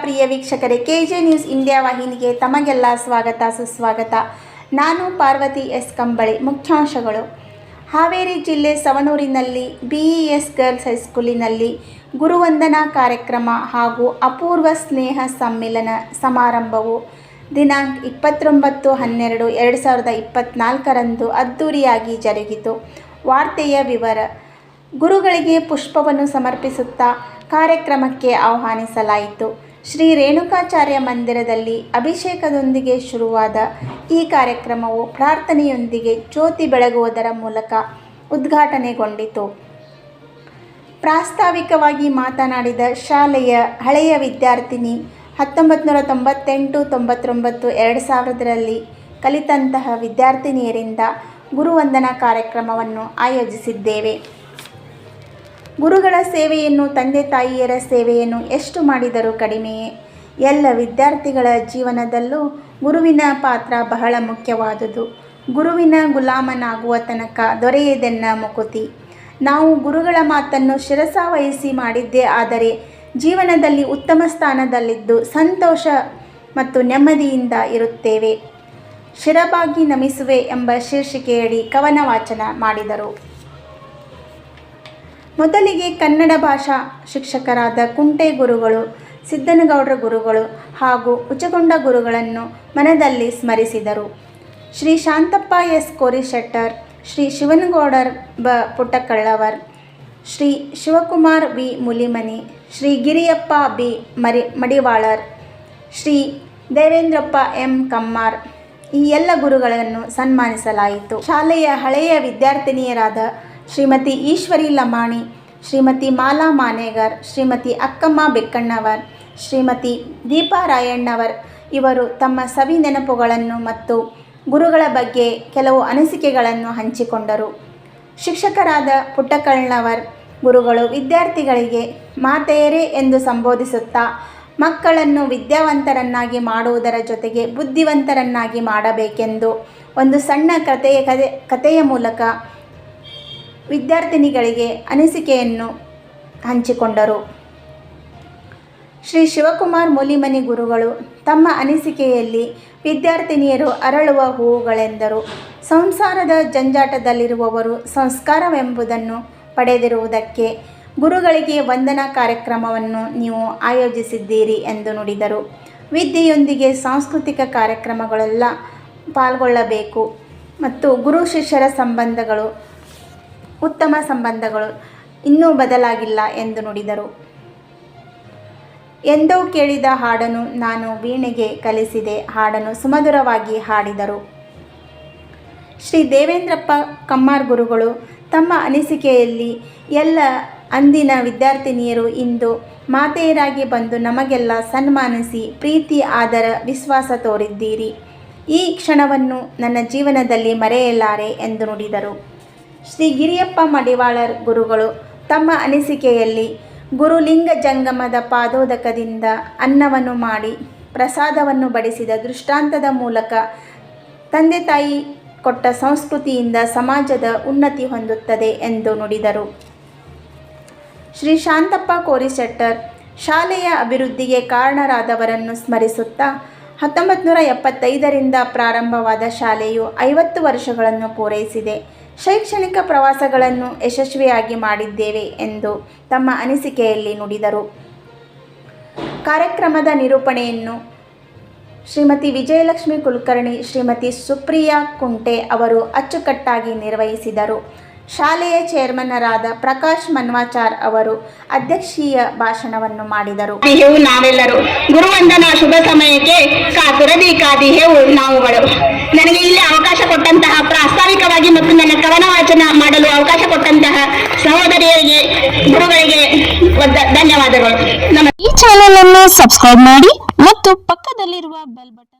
ಪ್ರಿಯ ವೀಕ್ಷಕರೇ K J news India ವಾಹಿನಿಗೆ ತಮಗೆಲ್ಲ ಸ್ವಾಗತ, ಸುಸ್ವಾಗತ. ನಾನು ಪಾರ್ವತಿ ಎಸ್. ಕಂಬಳಿ, ಮುಖ್ಯಾಂಶಗಳು. ಹಾವೇರಿ ಜಿಲ್ಲೆ ಸವಣೂರಿನಲ್ಲಿ ಬಿಇಎಸ್ ಗರ್ಲ್ಸ್ ಹೈಸ್ಕೂಲಿನಲ್ಲಿ ಗುರುವಂದನಾ ಕಾರ್ಯಕ್ರಮ ಹಾಗೂ ಅಪೂರ್ವ ಸ್ನೇಹ ಸಮ್ಮಿಲನ ಸಮಾರಂಭವು ದಿನಾಂಕ ಇಪ್ಪತ್ತೊಂಬತ್ತು ಹನ್ನೆರಡು ಎರಡು ಸಾವಿರದ ಇಪ್ಪತ್ತ್ನಾಲ್ಕರಂದು ಅದ್ಧೂರಿಯಾಗಿ ಜರುಗಿತು. ವಾರ್ತೆಯ ವಿವರ, ಗುರುಗಳಿಗೆ ಪುಷ್ಪವನ್ನು ಸಮರ್ಪಿಸುತ್ತಾ ಕಾರ್ಯಕ್ರಮಕ್ಕೆ ಆಹ್ವಾನಿಸಲಾಯಿತು. ಶ್ರೀ ರೇಣುಕಾಚಾರ್ಯ ಮಂದಿರದಲ್ಲಿ ಅಭಿಷೇಕದೊಂದಿಗೆ ಶುರುವಾದ ಈ ಕಾರ್ಯಕ್ರಮವು ಪ್ರಾರ್ಥನೆಯೊಂದಿಗೆ ಜ್ಯೋತಿ ಬೆಳಗುವುದರ ಮೂಲಕ ಉದ್ಘಾಟನೆಗೊಂಡಿತು. ಪ್ರಾಸ್ತಾವಿಕವಾಗಿ ಮಾತನಾಡಿದ ಶಾಲೆಯ ಹಳೆಯ ವಿದ್ಯಾರ್ಥಿನಿ ಹತ್ತೊಂಬತ್ತು ನೂರ ತೊಂಬತ್ತೆಂಟು ತೊಂಬತ್ತೊಂಬತ್ತು ಎರಡು ಸಾವಿರದಲ್ಲಿ ಕಲಿತಂತಹ ವಿದ್ಯಾರ್ಥಿನಿಯರಿಂದ ಗುರುವಂದನಾ ಕಾರ್ಯಕ್ರಮವನ್ನು ಆಯೋಜಿಸಿದ್ದೇವೆ. ಗುರುಗಳ ಸೇವೆಯನ್ನು ತಂದೆ ತಾಯಿಯರ ಸೇವೆಯನ್ನು ಎಷ್ಟು ಮಾಡಿದರೂ ಕಡಿಮೆಯೇ ಎಲ್ಲ ವಿದ್ಯಾರ್ಥಿಗಳ ಜೀವನದಲ್ಲೂ ಗುರುವಿನ ಪಾತ್ರ ಬಹಳ ಮುಖ್ಯವಾದುದು. ಗುರುವಿನ ಗುಲಾಮನಾಗುವ ತನಕ ದೊರೆಯದೆನ್ನ ಮುಕುತಿ. ನಾವು ಗುರುಗಳ ಮಾತನ್ನು ಶಿರಸಾವಹಿಸಿ ಮಾಡಿದ್ದೇ ಆದರೆ ಜೀವನದಲ್ಲಿ ಉತ್ತಮ ಸ್ಥಾನದಲ್ಲಿದ್ದು ಸಂತೋಷ ಮತ್ತು ನೆಮ್ಮದಿಯಿಂದ ಇರುತ್ತೇವೆ. ಶಿರಬಾಗಿ ನಮಿಸುವೆ ಎಂಬ ಶೀರ್ಷಿಕೆಯಡಿ ಕವನ ವಾಚನ ಮಾಡಿದರು. ಮೊದಲಿಗೆ ಕನ್ನಡ ಭಾಷಾ ಶಿಕ್ಷಕರಾದ ಕುಂಟೆ ಗುರುಗಳು, ಸಿದ್ದನಗೌಡರ ಗುರುಗಳು ಹಾಗೂ ಉಚಗೊಂಡ ಗುರುಗಳನ್ನು ಮನದಲ್ಲಿ ಸ್ಮರಿಸಿದರು. Shri Shantappa S Korishettar, Shri Shivanagoudar B Puttakallavar, Shri Shivakumar V Mulimani, Shri Giriyappa B Mari Madivalar, Shri Devendrappa M Kammar ಈ ಎಲ್ಲ ಗುರುಗಳನ್ನು ಸನ್ಮಾನಿಸಲಾಯಿತು. ಶಾಲೆಯ ಹಳೆಯ ವಿದ್ಯಾರ್ಥಿನಿಯರಾದ ಶ್ರೀಮತಿ ಈಶ್ವರಿ ಲಮಾಣಿ, ಶ್ರೀಮತಿ ಮಾಲಾ ಮಾನೇಗರ್, ಶ್ರೀಮತಿ ಅಕ್ಕಮ್ಮ ಬೆಕ್ಕಣ್ಣವರ್, ಶ್ರೀಮತಿ ದೀಪಾ ರಾಯಣ್ಣವರ್. ಇವರು ತಮ್ಮ ಸವಿ ನೆನಪುಗಳನ್ನು ಮತ್ತು ಗುರುಗಳ ಬಗ್ಗೆ ಕೆಲವು ಅನಿಸಿಕೆಗಳನ್ನು ಹಂಚಿಕೊಂಡರು. ಶಿಕ್ಷಕರಾದ ಪುಟ್ಟಕಳ್ಳವರ್ ಗುರುಗಳು ವಿದ್ಯಾರ್ಥಿಗಳಿಗೆ ಮಾತೆಯರೇ ಎಂದು ಸಂಬೋಧಿಸುತ್ತಾ ಮಕ್ಕಳನ್ನು ವಿದ್ಯಾವಂತರನ್ನಾಗಿ ಮಾಡುವುದರ ಜೊತೆಗೆ ಬುದ್ಧಿವಂತರನ್ನಾಗಿ ಮಾಡಬೇಕೆಂದು ಒಂದು ಸಣ್ಣ ಕಥೆಯ ಕಥೆ ಕಥೆಯ ಮೂಲಕ ವಿದ್ಯಾರ್ಥಿನಿಗಳಿಗೆ ಅನಿಸಿಕೆಯನ್ನು ಹಂಚಿಕೊಂಡರು. ಶ್ರೀ ಶಿವಕುಮಾರ್ ಮುಲಿಮನಿ ಗುರುಗಳು ತಮ್ಮ ಅನಿಸಿಕೆಯಲ್ಲಿ ವಿದ್ಯಾರ್ಥಿನಿಯರು ಅರಳುವ ಹೂವುಗಳೆಂದರು. ಸಂಸಾರದ ಜಂಜಾಟದಲ್ಲಿರುವವರು ಸಂಸ್ಕಾರವೆಂಬುದನ್ನು ಪಡೆದಿರುವುದಕ್ಕೆ ಗುರುಗಳಿಗೆ ವಂದನಾ ಕಾರ್ಯಕ್ರಮವನ್ನು ನೀವು ಆಯೋಜಿಸಿದ್ದೀರಿ ಎಂದು ನುಡಿದರು. ವಿದ್ಯೆಯೊಂದಿಗೆ ಸಾಂಸ್ಕೃತಿಕ ಕಾರ್ಯಕ್ರಮಗಳೆಲ್ಲ ಪಾಲ್ಗೊಳ್ಳಬೇಕು ಮತ್ತು ಗುರು ಶಿಷ್ಯರ ಸಂಬಂಧಗಳು ಉತ್ತಮ ಸಂಬಂಧಗಳು ಇನ್ನೂ ಬದಲಾಗಿಲ್ಲ ಎಂದು ನುಡಿದರು. ಎಂದೋ ಕೇಳಿದ ಹಾಡನ್ನು ನಾನು ವೀಣೆಗೆ ಕಲಿಸಿದೆ, ಹಾಡನ್ನು ಸುಮಧುರವಾಗಿ ಹಾಡಿದರು. ಶ್ರೀ ದೇವೇಂದ್ರಪ್ಪ ಕಮ್ಮಾರ್ ಗುರುಗಳು ತಮ್ಮ ಅನಿಸಿಕೆಯಲ್ಲಿ ಎಲ್ಲ ಅಂದಿನ ವಿದ್ಯಾರ್ಥಿನಿಯರು ಇಂದು ಮಾತೆಯರಾಗಿ ಬಂದು ನಮಗೆಲ್ಲ ಸನ್ಮಾನಿಸಿ ಪ್ರೀತಿ, ಆದರ, ವಿಶ್ವಾಸ ತೋರಿದ್ದೀರಿ. ಈ ಕ್ಷಣವನ್ನು ನನ್ನ ಜೀವನದಲ್ಲಿ ಮರೆಯಲಾರೆ ಎಂದು ನುಡಿದರು. ಶ್ರೀ ಗಿರಿಯಪ್ಪ ಮಡಿವಾಳರ್ ಗುರುಗಳು ತಮ್ಮ ಅನಿಸಿಕೆಯಲ್ಲಿ ಗುರುಲಿಂಗ ಜಂಗಮದ ಪಾದೋದಕದಿಂದ ಅನ್ನವನ್ನು ಮಾಡಿ ಪ್ರಸಾದವನ್ನು ಬಡಿಸಿದ ದೃಷ್ಟಾಂತದ ಮೂಲಕ ತಂದೆ ತಾಯಿ ಕೊಟ್ಟ ಸಂಸ್ಕೃತಿಯಿಂದ ಸಮಾಜದ ಉನ್ನತಿ ಹೊಂದುತ್ತದೆ ಎಂದು ನುಡಿದರು. ಶ್ರೀ ಶಾಂತಪ್ಪ ಕೋರಿಶೆಟ್ಟರ್ ಶಾಲೆಯ ಅಭಿವೃದ್ಧಿಗೆ ಕಾರಣರಾದವರನ್ನು ಸ್ಮರಿಸುತ್ತಾ ಹತ್ತೊಂಬತ್ತು ನೂರ ಎಪ್ಪತ್ತೈದರಿಂದ ಪ್ರಾರಂಭವಾದ ಶಾಲೆಯು ಐವತ್ತು ವರ್ಷಗಳನ್ನು ಪೂರೈಸಿದೆ. ಶೈಕ್ಷಣಿಕ ಪ್ರವಾಸಗಳನ್ನು ಯಶಸ್ವಿಯಾಗಿ ಮಾಡಿದ್ದೇವೆ ಎಂದು ತಮ್ಮ ಅನಿಸಿಕೆಯಲ್ಲಿ ನುಡಿದರು. ಕಾರ್ಯಕ್ರಮದ ನಿರೂಪಣೆಯನ್ನು ಶ್ರೀಮತಿ ವಿಜಯಲಕ್ಷ್ಮಿ ಕುಲಕರ್ಣಿ, ಶ್ರೀಮತಿ ಸುಪ್ರಿಯಾ ಕುಂಟೆ ಅವರು ಅಚ್ಚುಕಟ್ಟಾಗಿ ನಿರ್ವಹಿಸಿದರು. ಶಾಲೆಯ ಚೇರ್ಮನ್ನರಾದ ಪ್ರಕಾಶ್ ಮನ್ವಾಚಾರ್ ಅವರು ಅಧ್ಯಕ್ಷೀಯ ಭಾಷಣವನ್ನು ಮಾಡಿದರು. ನಾವೆಲ್ಲರೂ ಗುರುವಂದನ ಶುಭ ಸಮಯಕ್ಕೆ ಕಾತುರದಿ ಕಾದಿಹೆವು ನಾವುಗಳು ನನಗೆ ಇಲ್ಲಿ ಅವಕಾಶ ಕೊಟ್ಟಂತಹ ಪ್ರಾಸ್ತಾವಿಕವಾಗಿ ಮತ್ತು ನನ್ನ ಕವನ ವಾಚನ ಮಾಡಲು ಅವಕಾಶ ಕೊಟ್ಟಂತಹ ಸಹೋದರಿಯರಿಗೆ, ಗುರುಗಳಿಗೆ ವಂದ- ಧನ್ಯವಾದಗಳು. ನಮ್ಮ ಈ ಚಾನೆಲ್ ಅನ್ನು ಸಬ್ಸ್ಕ್ರೈಬ್ ಮಾಡಿ ಮತ್ತು ಪಕ್ಕದಲ್ಲಿರುವ ಬೆಲ್ ಬಟನ್